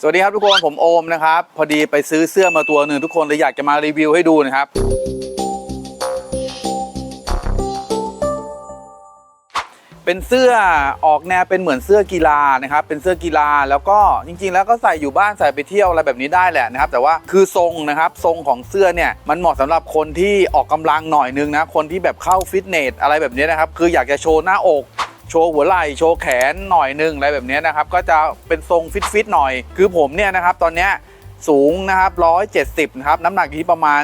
สวัสดีครับทุกคนผมโอมนะครับ พอดีไปซื้อเสื้อมาตัวหนึ่งทุกคนเลยอยากจะมารีวิวให้ดูนะครับ เป็นเสื้อออกแนวเป็นเหมือนเสื้อกีฬานะครับ เป็นเสื้อกีฬาแล้วก็จริง ๆ แล้วก็ใส่อยู่บ้านใส่ไปเที่ยวอะไรแบบนี้ได้แหละนะครับ แต่ว่าคือทรงนะครับทรงของเสื้อเนี่ยมันเหมาะสำหรับคนที่ออกกำลังหน่อยนึงนะคนที่แบบเข้าฟิตเนสอะไรแบบนี้นะครับ คืออยากจะโชว์หน้าอก โชว์หัวไหล่โชว์แขนหน่อยนึงอะไรแบบนี้นะครับ ก็จะเป็นทรงฟิตๆหน่อย คือผมเนี่ยนะครับตอนเนี้ยสูงนะครับ 170 นะครับ น้ำหนักอยู่ที่ประมาณ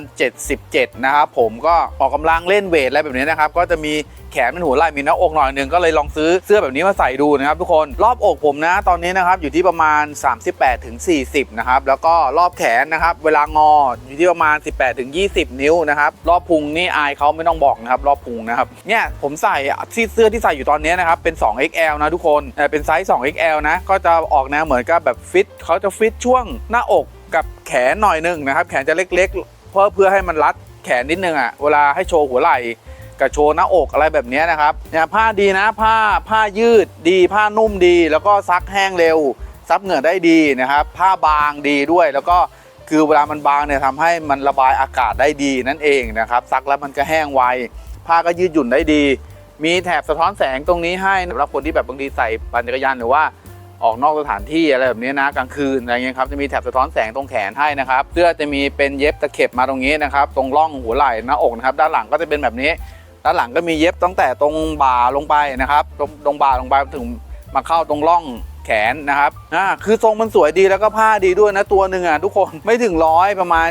77 นะครับ ผมก็ออกกำลังเล่นเวทอะไรแบบนี้นะครับ ก็จะมี แขนเป็นหัวไหล่มีหน้าอกหน่อยหนึ่งก็เลยลองซื้อเสื้อแบบนี้มาใส่ดูนะครับทุกคนรอบอกผมนะตอนนี้นะครับอยู่ที่ประมาณ 38ถึง40นะครับแล้วก็รอบแขนนะครับเวลางออยู่ที่ประมาณ 18ถึง20 นิ้วนะครับรอบพุงนี่อายเขาไม่ต้องบอกนะครับรอบพุงนะครับเนี่ยผมใส่ที่เสื้อที่ใส่อยู่ตอนนี้นะครับเป็น 2XL นะทุกคนเอ่เป็นไซส์ 2XL นะก็จะออกแนวเหมือนกับแบบฟิตเขาจะฟิตช่วงหน้าอกกับแขนหน่อยหนึงนะครับแขนจะเล็กๆ เพื่อเพื่อให้มันรัดแขนนิดนึงอะเวลาให้โชว์หัวไหล่ กับโชว์หน้าอกอะไรแบบนี้นะครับเนี่ยผ้าดีนะผ้าผ้ายืดดี ผ้านุ่มดี แล้วก็ซักแห้งเร็ว ซับเหงื่อได้ดีนะครับผ้าบางดีด้วยแล้วก็คือเวลามันบางเนี่ยทำให้มันระบายอากาศได้ดีนั่นเองนะครับซักแล้วมันก็แห้งไวผ้าก็ยืดหยุ่นได้ดี มีแถบสะท้อนแสงตรงนี้ให้สำหรับคนที่แบบบางทีใส่ปั่นจักรยานหรือว่าออกนอกสถานที่อะไรแบบนี้นะกลางคืนอะไรเงี้ยครับจะมีแถบสะท้อนแสงตรงแขนให้นะครับเสื้อจะมีเป็นเย็บตะเข็บมาตรงนี้นะครับ ตรงร่องหัวไหล่หน้าอกนะครับ ด้านหลังก็จะเป็นแบบนี้ ด้านหลังก็มีเย็บตั้งแต่ตรงบ่าลงไปนะครับตรงตรงบ่าลงไปถึงมาเข้าตรงร่อง แขนนะครับอ่าคือทรงมันสวยดีแล้วก็ผ้าดีด้วยนะตัวหนึ่งอะทุกคนไม่ถึงร้อยประมาณ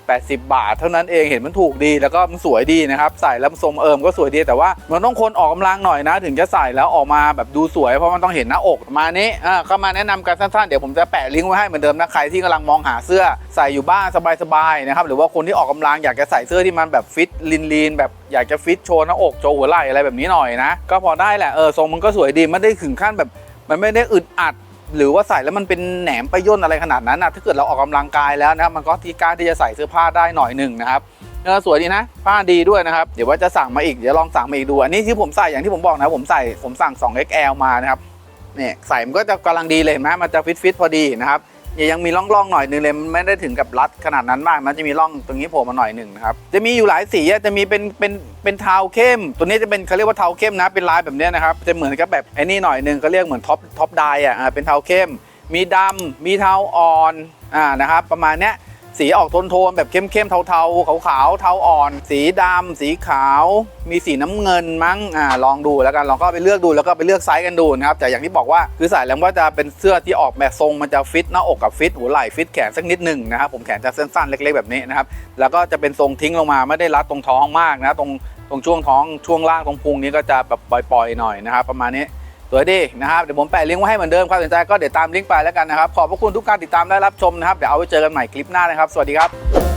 70-80 บาท เท่านั้นเองเห็นมันถูกดีแล้วก็มันสวยดีนะครับใส่แล้วมันทรงเอิมก็สวยดีแต่ว่ามันต้องคนออกกำลังหน่อยนะ ถึงจะใส่แล้วออกมาแบบดูสวยเพราะมันต้องเห็นหน้าอกมานี้อ่าก็มาแนะนำกันสั้นๆเดี๋ยวผมจะแปะลิงก์ไว้ให้เหมือนเดิมนะใครที่กำลังมองหาเสื้อใส่อยู่บ้านสบายๆนะครับหรือว่าคนที่ออกกำลังอยากจะใส่เสื้อที่มันแบบฟิตลีนๆแบบอยากจะฟิตโชว์หน้าอกโชว์หัวไหล่อะไรแบบนี้หน่อยนะก็พอได้แหละเออทรงมันก็สวยดีไม่ได้ถึงขั้นแบบ มันไม่ได้อึดอัด หรือว่าใส่แล้วมันเป็นแหนมไปย่นอะไรขนาดนั้นนะถ้าเกิดเราออกกำลังกายแล้วนะมันก็ที่กล้าที่จะใส่เสื้อผ้าได้หน่อยหนึ่งนะครับเออสวยดีนะ ผ้าดีด้วยนะครับ เดี๋ยวว่าจะสั่งมาอีก เดี๋ยวลองสั่งมาอีกดู อันนี้ที่ผมใส่อย่างที่ผมบอกนะ ผมใส่ผมสั่ง 2XL มานะครับ เนี่ยใส่มันก็จะกำลังดีเลยเห็นไหมมันจะฟิตฟิตพอดีนะครับ ยังมีร่องๆหน่อยหนึงเลยมันไม่ได้ถึงกับรัดขนาดนั้นมากมันจะมีร่องตรงนี้โผล่มาหน่อยหนึ่งนะครับจะมีอยู่หลายสีจะมีเป็นเป็นเป็นเทาเข้ม ตัวนี้จะเป็นเขาเรียกว่าเทาเข้มนะเป็นลายแบบนี้นะครับจะเหมือนกับแบบไอ้นี่หน่อยหนึ่งเขาเรียกเหมือนท็อปท็อปไดอะอ่าเป็นเทาเข้ม มีดำมีเทาอ่อนอ่านะครับประมาณเนี้ย สีออกโทนโทนๆแบบเข้มเข้มๆเทาเทาขาวขาวๆเทาอ่อน สีดำสีขาว มีสีน้ำเงินมั้งอ่าลองดูแล้วกันลองก็ไปเลือกดูแล้วก็ไปเลือกไซส์กันดูนะครับแต่อย่างที่บอกว่าคือใส่แล้วว่าจะเป็นเสื้อที่ออกแบบทรงมันจะฟิตหน้าอกกับฟิตหัวไหล่ฟิตแขนสักนิดหนึ่งนะครับผมแขนจะสั้นๆเล็ก ๆแบบนี้นะครับแล้วก็จะเป็นทรงทิ้งลงมาไม่ได้รัดตรงท้องมากนะตรงตรงช่วงท้องช่วงล่างตรงพุงนี้ก็จะแบบปล่อยๆหน่อยนะครับประมาณนี้ วยดีนะครับเดี๋ยวผมแปะลิงก์ไว้ให้เหมือนเดิมความสนใจก็เดี๋ยวตามลิงก์ไปแล้วกันนะครับขอบพระคุณทุกการติดตามและรับชมนะครับเดี๋ยวเอาไว้เจอกันใหม่คลิปหน้านะครับ สวัสดีครับ